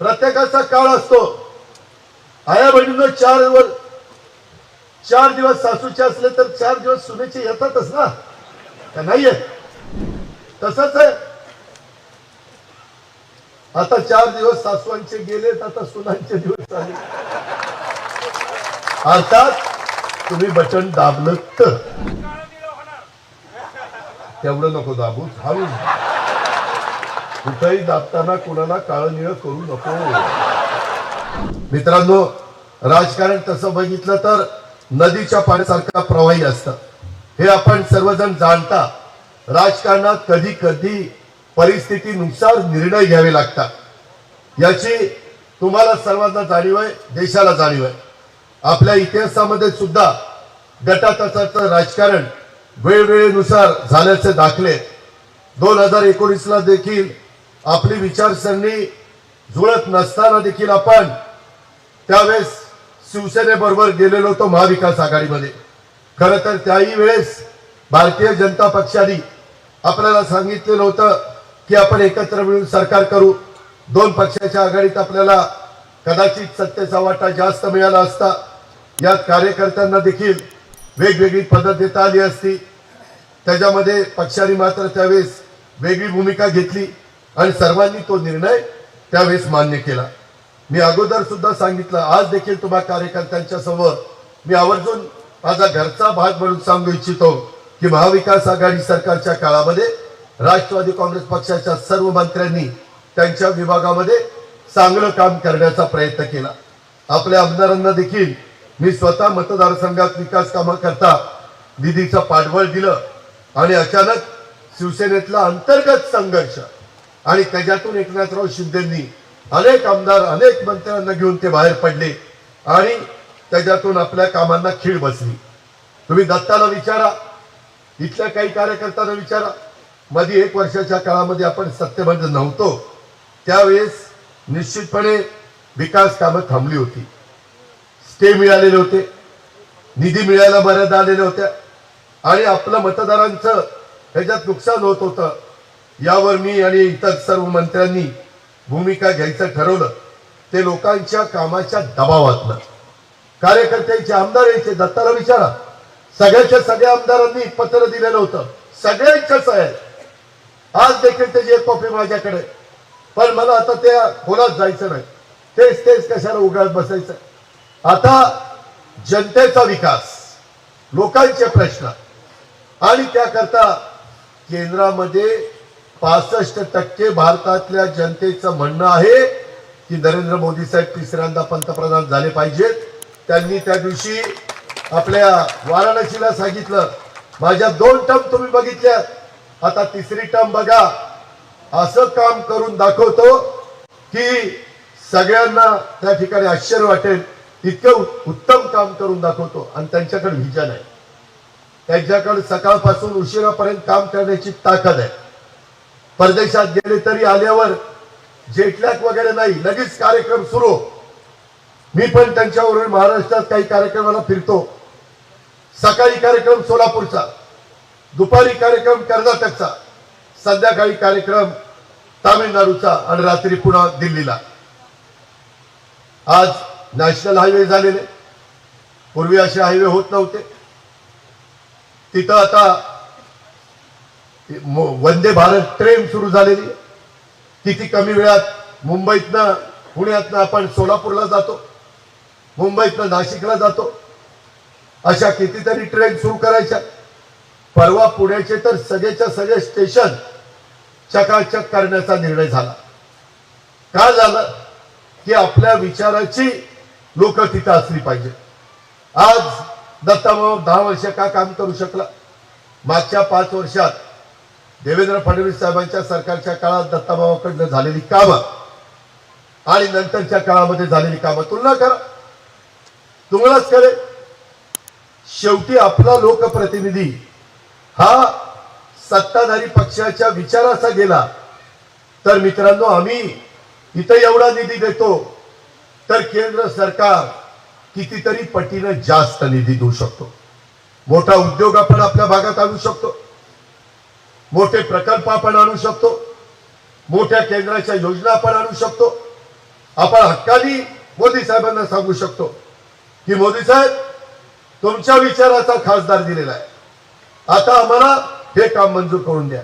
प्रत्येकाचा काळ असतो. आया बहिणीनं चार वर चार दिवस सासूचे असले तर चार दिवस सुनेचे येतातच ना? का नाही तसंच आहे. आता चार दिवस सासवांचे गेलेत आता सुनांचे दिवस आले अर्थात तुम्ही बटन दाबलं तर. तेवढं नको दाबू हळू कुठेही दाबताना कुणाला काळनिळ करू नको. मित्रांनो राजकारण तसं बघितलं तर नदीच्या पाण्यासारखा प्रवाही असतं. हे आपण सर्वजण जाणता राजकारणात कधी कधी परिस्थितीनुसार निर्णय घ्यावे लागतात. याची तुम्हाला सर्वांना जाणीव आहे देशाला जाणीव आहे. आपल्या इतिहासामध्ये सुद्धा गटातटाचं राजकारण वेळवेळेनुसार झाल्याचे दाखले. दोन हजार एकोणीसला देखील आपली विचारसरणी जुळत नसताना देखील आपण त्यावेळेस शिवसेनेबरोबर गेलेलो होतो महाविकास आघाडीमध्ये. खर तर त्याही वेळेस भारतीय जनता पक्षाने आपल्याला सांगितलेलं होतं की आपण एकत्र मिळून सरकार करू. दोन पक्षाच्या आघाडीत आपल्याला कदाचित सत्तेचा वाटा जास्त मिळाला असता. यात कार्यकर्त्यांना देखील वेगवेगळी पदं देता आली असती. त्याच्यामध्ये पक्षाने मात्र त्यावेळेस वेगळी भूमिका घेतली. आणि सर्वांनी तो निर्णय त्यावेळेस मान्य केला. मी अगोदर सुद्धा सांगितलं आज देखील तुम्हा कार्यकर्त्यांच्या समोर मी आवर्जून माझा घरचा भाग म्हणून सांगू इच्छितो की महाविकास आघाडी सरकारच्या काळामध्ये राष्ट्रवादी काँग्रेस पक्षाच्या सर्व मंत्र्यांनी त्यांच्या विभागामध्ये चांगलं काम करण्याचा प्रयत्न केला. आपल्या आमदारांना देखील मी स्वतः मतदारसंघात विकास कामाकरता निधीचं पाठबळ दिलं आणि अचानक शिवसेनेतला अंतर्गत संघर्ष आणि त्याच्यातून एकनाथराव शिंदेंनी अनेक आमदार अनेक मंत्र्यांना घेऊन ते बाहेर पडले आणि त्याच्यातून आपल्या कामांना खीळ बसली. तुम्ही दत्ताला विचारा इथल्या काही कार्यकर्त्यांना विचारा. मध्ये एक वर्षाच्या काळामध्ये आपण सत्तेमध्ये नव्हतो. त्यावेळेस निश्चितपणे विकास कामं थांबली होती. स्टे मिळालेले होते निधी मिळायला मर्यादा आलेल्या होत्या आणि आपलं मतदारांचं ह्याच्यात नुकसान होत होतं. यावर मी आणि इतर सर्व मंत्र्यांनी भूमिका घ्यायचं ठरवलं. ते लोकांच्या कामाच्या दबावातलं कार्यकर्त्यांचे आमदार यायचे दत्ताला विचारा. सगळ्याच्या सगळ्या आमदारांनी पत्र दिलेलं होतं. सगळ्यांच्या आहे आज देखील त्याची एक कॉपी माझ्याकडे. पण मला आता त्या खोलात जायचं नाही. तेच तेच कशाला उघडत बसायचं? आता जनतेचा विकास लोकांचे प्रश्न. आणि त्याकरता केंद्रामध्ये पासष्ट टक्के भारतातल्या जनतेचं म्हणणं आहे की नरेंद्र मोदी साहेब तिसऱ्यांदा पंतप्रधान झाले पाहिजेत. त्यांनी त्या दिवशी आपल्या वाराणसीला सांगितलं माझ्या दोन टर्म तुम्ही बघितल्या आता तिसरी टर्म बघा. असं काम करून दाखवतो की सगळ्यांना त्या ठिकाणी आश्चर्य वाटेल. इतकं उत्तम काम करून दाखवतो. आणि त्यांच्याकडे व्हिजन आहे. त्यांच्याकडे सकाळपासून उशिरापर्यंत काम करण्याची ताकद आहे. परदेशात गेले तरी आल्यावर जेटलॅक वगैरे नाही. लगेच कार्यक्रम सुरू. मी पण त्यांच्यावरून महाराष्ट्रात काही कार्यक्रमाला फिरतो. सकाळी कार्यक्रम सोलापूरचा दुपारी कार्यक्रम कर्नाटकचा संध्याकाळी कार्यक्रम तामिळनाडूचा आणि रात्री पुन्हा दिल्लीला. आज नॅशनल हायवे झालेले. पूर्वी असे हायवे होत नव्हते. तिथं आता वंदे भारत ट्रेन सुरू झालेली किती कमी वेळात मुंबईतनं पुण्यातनं आपण सोलापूरला जातो मुंबईतनं नाशिकला जातो अशा कितीतरी ट्रेन सुरू करायच्या. परवा पुण्याचे तर सगळेच्या सगळे स्टेशन चकाचक करण्याचा निर्णय झाला. का झालं? की आपल्या विचाराची लोक तिथं असली पाहिजे. आज दत्ताभाऊ दहा वर्ष का काम करू शकला? मागच्या पाच वर्षात देवेंद्र फडणवीस साहेबांच्या सरकारच्या काळात दत्ताबाबाकडनं झालेली कामं आणि नंतरच्या काळामध्ये झालेली कामं. तुलना करा. तुम्हालाच करे शेवटी आपला लोकप्रतिनिधी हा सत्ताधारी पक्षाच्या विचाराचा गेला. तर मित्रांनो आम्ही इथं एवढा निधी देतो तर केंद्र सरकार कितीतरी पटीनं जास्त निधी देऊ शकतो. मोठा उद्योग आपण आपल्या भागात आणू शकतो. मोठे प्रकल्प आपण आणू शकतो. मोठ्या केंद्राच्या योजना आपण आणू शकतो. आपण हक्कानी मोदी साहेबांना सांगू शकतो की मोदी साहेब तुमच्या विचाराचा खासदार दिलेला आहे. आता आम्हाला हे काम मंजूर करून द्या.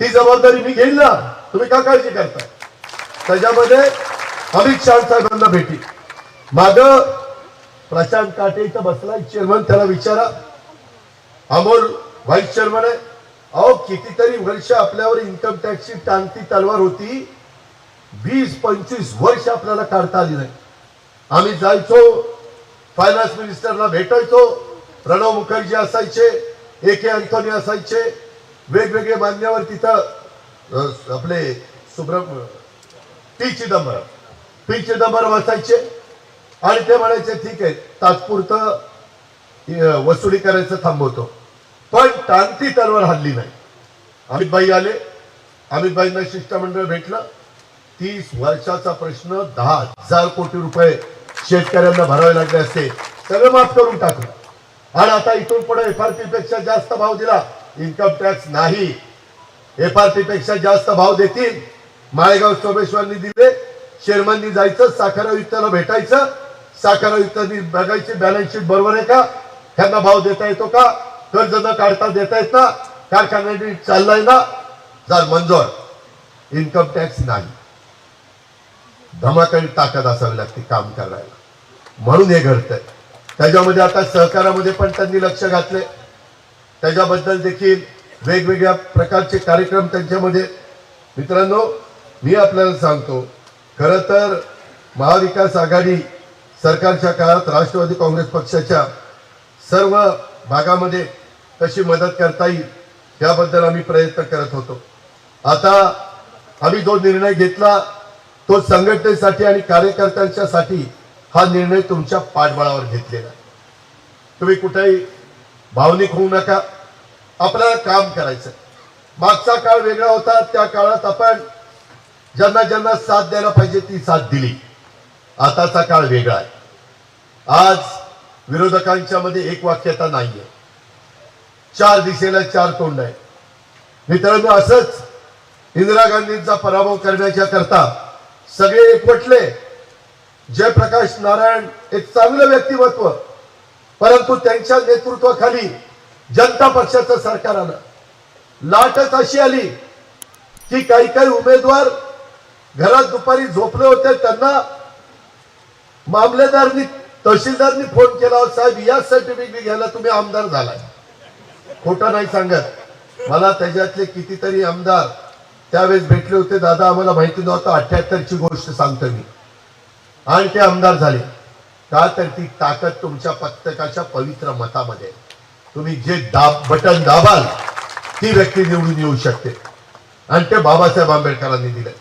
ती जबाबदारी मी घेईन ना. तुम्ही का काळजी करताय? त्याच्यामध्ये अमित शहा साहेबांना भेटी. माग प्रशांत काटे इथं बसलाय चेअरमन त्याला विचारा. अमोल व्हाईस चेअरमन आहे. अहो कितीतरी वर्ष आपल्यावर इन्कम टॅक्सची टांगती तलवार होती. वीस पंचवीस वर्ष आपल्याला काढता आली नाही. आम्ही जायचो फायनान्स मिनिस्टरला भेटायचो. प्रणव मुखर्जी असायचे ए के अँथोनी असायचे. वेगवेगळे मान्यवर तिथं आपले सुब्रम पी चिदंबरम पी चिदंबरम असायचे. आणि ते म्हणायचे ठीक आहे तात्पुरतं वसुली करायचं थांबवतो. पण टांगती तलवार हल्ली नाही. अमितबाई आले. अमितबाईंना शिष्टमंडळ भेटलं. तीस वर्षाचा प्रश्न दहा हजार कोटी रुपये शेतकऱ्यांना भरावे लागले असते. सगळं माफ करून टाकलं. आणि आता इथून पुढे पी पेक्षा जास्त भाव दिला. इन्कम टॅक्स नाही. एफआरपी पेक्षा जास्त भाव देतील. माळेगाव सोमेश्वरनी दिले. शेरमननी जायचं साखर आयुक्ताला भेटायचं. साखर आयुक्तांनी बघायची बॅलन्स शीट बरोबर आहे का? त्यांना भाव देता येतो का? कर्ज न काढता देता येत ना कारखान्याने चाललाय ना जर मंजूर. इन्कम टॅक्स नाही. धमाकाळी ताकद असावी लागते काम करायला. म्हणून हे घडतंय. त्याच्यामध्ये आता सहकारामध्ये पण त्यांनी लक्ष घातले त्याच्याबद्दल देखील वेगवेगळ्या प्रकारचे कार्यक्रम त्यांच्यामध्ये. मित्रांनो मी आपल्याला सांगतो खर तर महाविकास आघाडी सरकारच्या काळात राष्ट्रवादी काँग्रेस पक्षाच्या सर्व भागामध्ये कशी मदत करता येईल त्याबद्दल आम्ही प्रयत्न करत होतो. आता आम्ही जो निर्णय घेतला तो संघटनेसाठी आणि कार्यकर्त्यांच्यासाठी हा निर्णय तुमच्या पाठबळावर घेतलेला. तुम्ही कुठेही भावनिक होऊ नका. आपल्याला काम करायचं मागचा काळ वेगळा होता त्या काळात आपण ज्यांना ज्यांना साथ द्यायला पाहिजे ती साथ दिली. आताचा काळ वेगळा आहे. आज विरोधकांच्या मध्ये एक वाक्यता नाहीये. चार दिशेला चार तोंड आहे. मित्रांनो असंच इंदिरा गांधींचा पराभव करण्याच्या करता सगळे एकवटले. जयप्रकाश नारायण एक चांगलं व्यक्तिमत्व परंतु त्यांच्या नेतृत्वाखाली जनता पक्षाचं सरकार आलं. लाटच अशी आली की काही काही उमेदवार घरात दुपारी झोपले होते त्यांना मामलेदारनी तहसीलदारनी फोन केला साहेब या सर्टिफिकेट घ्यायला तुम्ही आमदार झालाय. खोटं नाही सांगत. मला त्याच्यातले कितीतरी आमदार त्यावेळेस भेटले होते. दादा आम्हाला माहिती नव्हतं. अठ्याहत्तरची गोष्ट सांगतो मी. आणि ते आमदार झाले. का तर ती ताकद तुमच्या प्रत्येकाच्या पवित्र मतामध्ये तुम्ही जे दाब बटन दाबाल ती व्यक्ती निवडून येऊ शकते. आणि ते बाबासाहेब आंबेडकरांनी दिले.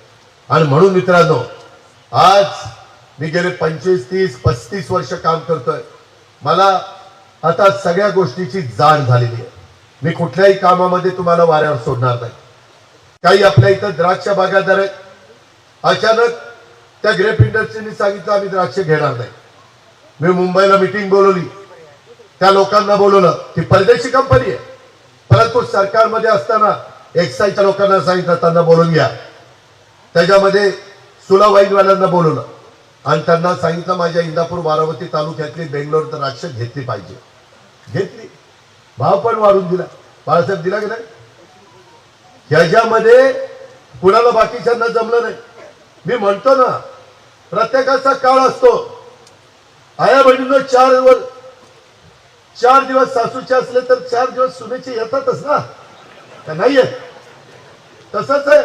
आणि म्हणून मित्रांनो आज मी गेले पंचवीस तीस पस्तीस वर्ष काम करतोय. मला आता सगळ्या गोष्टीची जाण झालेली आहे. मी कुठल्याही कामामध्ये तुम्हाला वाऱ्यावर सोडणार नाही. काही आपल्या इथं द्राक्ष बागायतदार आहेत. अचानक त्या ग्रेप इंडस्ट्रीने सांगितलं आम्ही द्राक्ष घेणार नाही. मी मुंबईला मिटिंग बोलवली. त्या लोकांना बोलवलं ती परदेशी कंपनी आहे. परंतु सरकारमध्ये असताना एक्साईच्या लोकांना सांगितलं त्यांना बोलून घ्या. त्याच्यामध्ये सुला वाईनवाल्यांना बोलवलं. आणि त्यांना सांगितलं माझ्या इंदापूर बारामती तालुक्यातली बेंगलोर द्राक्ष घेतली पाहिजे. घेतली. भाव पण वाढून दिला. बाळासाहेब दिला की नाही? ह्याच्यामध्ये कुणाला बाकीच्यांना जमलं नाही. मी म्हणतो ना प्रत्येकाचा काळ असतो. आया बहिणीनं चार वर चार दिवस सासूचे असले तर चार दिवस सुनेचे येतातच ना? का नाहीये? तसंच आहे.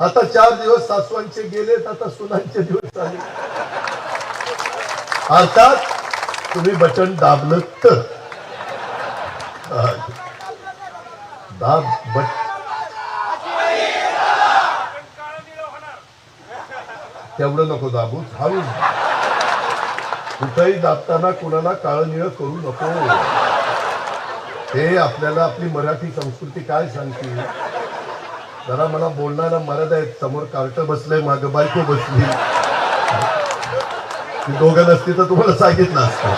आता चार दिवस सासवांचे गेलेत आता सुनांचे दिवस आले. अर्थात तुम्ही बटन दाबलं तर. दाब बट. तेवढं नको दाबू हळू कुठंही दाबताना कुणाला काळं निळं करू नको. हे आपल्याला आपली मराठी संस्कृती काय सांगते? जरा मला बोलणारा मर्यादा आहेत समोर कार्ट बसलंय माग बायको बसली. ती दोघं नसती तर तुम्हाला सांगितलं असतं.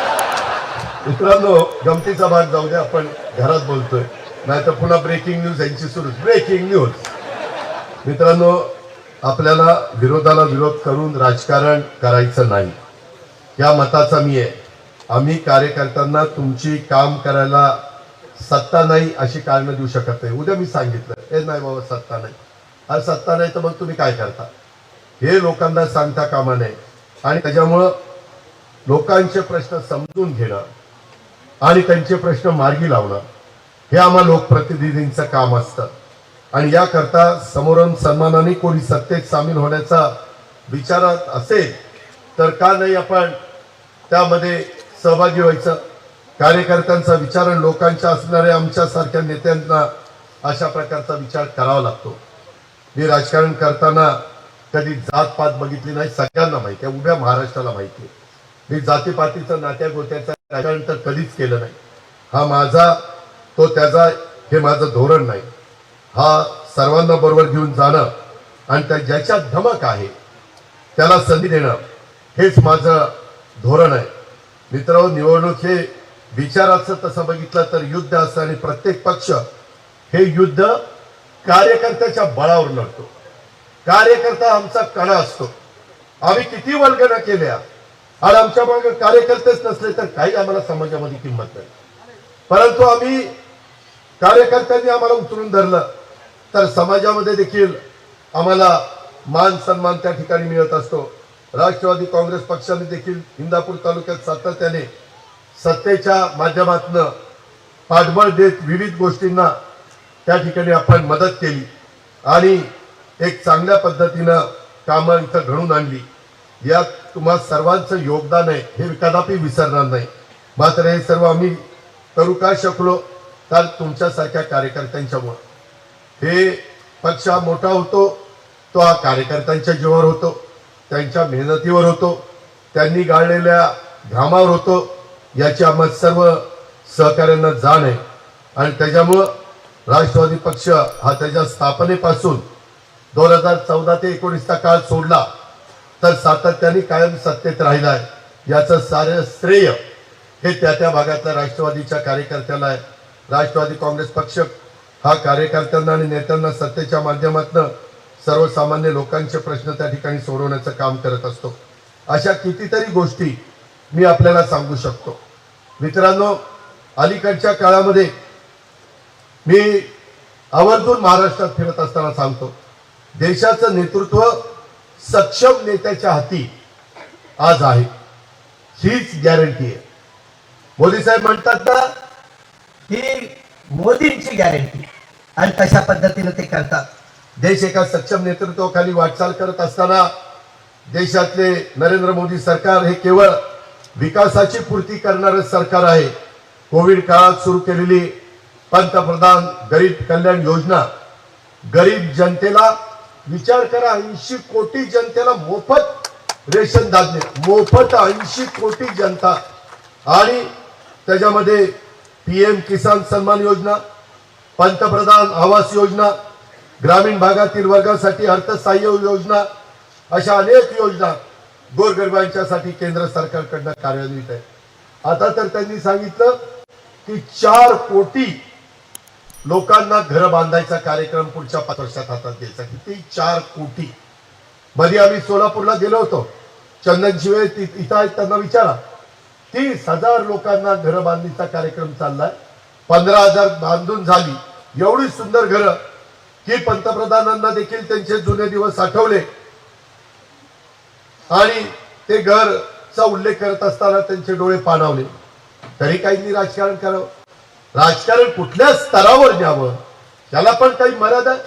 मित्रांनो गमतीचा भाग जाऊ दे आपण घरात बोलतोय. नाही तर पुन्हा ब्रेकिंग न्यूज यांची सुरू. ब्रेकिंग न्यूज मित्रांनो आपल्याला विरोधाला विरोध करून राजकारण करायचं नाही. या मताचा मी आहे. आम्ही कार्यकर्त्यांना तुमची काम करायला सत्ता नाही अशी कारणं देऊ शकत नाही. उद्या मी सांगितलं. हे नाही बाबा सत्ता नाही. अरे सत्ता नाही तर मग तुम्ही काय करता? हे लोकांना सांगता कामा नये. आणि त्याच्यामुळं लोकांचे प्रश्न समजून घेणं आणि त्यांचे प्रश्न मार्गी लावणं हे आम्हा लोकप्रतिनिधींचं काम असतं. आणि याकरता समोरून सन्मानाने कोणी सत्तेत सामील होण्याचा विचारात असेल तर का नाही आपण त्यामध्ये सहभागी व्हायचं? कार्यकर्त्यांचा विचार आणि लोकांच्या असणाऱ्या आमच्यासारख्या नेत्यांना अशा प्रकारचा विचार करावा लागतो. मी राजकारण करताना कधी जातपात बघितली नाही सगळ्यांना माहिती आहे उभ्या महाराष्ट्राला माहिती आहे. मी जातीपातीचं नात्या गोत्याचं राजकारण तर कधीच केलं नाही. हा माझा तो त्याचा हे माझं धोरण नाही. हा सर्वांना बरोबर घेऊन जाणं आणि त्या ज्याच्यात धमक आहे त्याला संधी देणं हेच माझं धोरण आहे. मित्र निवडणूक हे विचाराचं तसं बघितलं तर युद्ध असतं आणि प्रत्येक पक्ष हे युद्ध कार्यकर्त्याच्या बळावर लढतो. कार्यकर्ता आमचा कणा असतो. आम्ही किती वर्गणा केल्या. आणि आमच्या मागे कार्यकर्तेच नसले तर काही आम्हाला समाजामध्ये किंमत नाही. परंतु आम्ही कार्यकर्त्यांनी आम्हाला उतरून धरलं. तर समाजामध्ये देखील आम्हाला मान सन्मान त्या ठिकाणी मिळत असतो. राष्ट्रवादी काँग्रेस पक्षाने देखील इंदापूर तालुक्यात सातत्याने सत्तेच्या माध्यमातून पाठबळ देत विविध गोष्टींना त्या ठिकाणी आपण मदत केली. आणि एक चांगल्या पद्धतीनं कामं इथं घडून आणली. यात तुम्हा सर्वांचं योगदान आहे हे कदापि विसरणार नाही. मात्र हे सर्व आम्ही करू का शकलो तर तुमच्यासारख्या कार्यकर्त्यांच्यामुळं. हे पक्ष हा मोठा होतो तो हा कार्यकर्त्यांच्या जीवावर होतो त्यांच्या मेहनतीवर होतो त्यांनी गाळलेल्या घामावर होतो याची आम्हा सर्व सहकार्यांना जाण आहे. आणि त्याच्यामुळं राष्ट्रवादी पक्ष हा त्याच्या स्थापनेपासून दोन हजार चौदा ते एकोणीसचा काळ सोडला तर सातत्याने कायम सत्तेत राहिला आहे याचं सारं श्रेय हे त्या त्या भागातल्या राष्ट्रवादीच्या कार्यकर्त्याला आहे. राष्ट्रवादी काँग्रेस पक्ष हा कार्यकर्त्यांना आणि नेत्यांना सत्तेच्या माध्यमातून सर्वसामान्य लोकांचे प्रश्न त्या ठिकाणी सोडवण्याचं काम करत असतो. अशा कितीतरी गोष्टी मी आपल्याला सांगू शकतो. मित्रांनो अलीकडच्या काळामध्ये मी आवर्जून महाराष्ट्रात फिरत असताना सांगतो. देशाचं नेतृत्व सक्षम नेत्याच्या हाती आज आहे. हीच गॅरंटी आहे. मोदी साहेब म्हणतात ना ही मोदींची गॅरंटी आणि तशा पद्धतीने ते करतात. देश एका सक्षम नेतृत्वाखाली वाटचाल करत असताना देशातले नरेंद्र मोदी सरकार हे केवळ विकासाची पूर्ती करणारं सरकार आहे. कोविड काळात सुरू केलेली पंतप्रधान गरीब कल्याण योजना गरीब जनतेला विचार करा ऐंशी कोटी जनतेला मोफत रेशन धान्य मोफत ऐंशी कोटी जनता. आणि त्याच्यामध्ये पीएम किसान सन्मान योजना पंतप्रधान आवास योजना ग्रामीण भागातील वर्गासाठी अर्थसहाय्य योजना अशा अनेक योजना गोरगरिबांच्यासाठी केंद्र सरकारकडनं कार्यान्वित आहे आता तर त्यांनी सांगितलं की चार कोटी लोकांना घर बांधायचा कार्यक्रम पुढच्या पाच वर्षात हातात घ्यायचा. किती चार कोटी. मध्ये आम्ही सोलापूरला गेलो होतो. चंदन शिवे इथं आहेत त्यांना विचारा. तीस हजार लोकांना घर बांधणीचा कार्यक्रम चाललाय. पंधरा हजार बांधून झाली. एवढी सुंदर घरं. की पंतप्रधानांना देखील त्यांचे जुने दिवस आठवले. आणि ते घरचा उल्लेख करत असताना त्यांचे डोळे पाणावले. तरी काहींनी राजकारण करावं राजकारण कुठल्या स्तरावर न्यावं? त्याला पण काही मर्यादा आहे.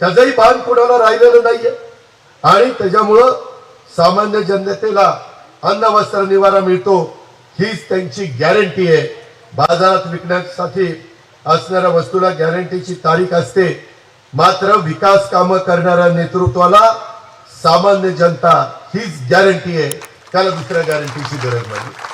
त्याचंही भान कुणाला राहिलेलं नाहीये. आणि त्याच्यामुळं सामान्य जनतेला अन्न वस्त्र निवारा मिळतो हीच त्यांची गॅरंटी आहे. बाजारात विकण्यासाठी असणाऱ्या वस्तूला गॅरंटीची तारीख असते. मात्र विकास कामं करणाऱ्या नेतृत्वाला सामान्य जनता हीच गॅरंटी आहे. त्याला दुसऱ्या गॅरंटीची गरज नाही.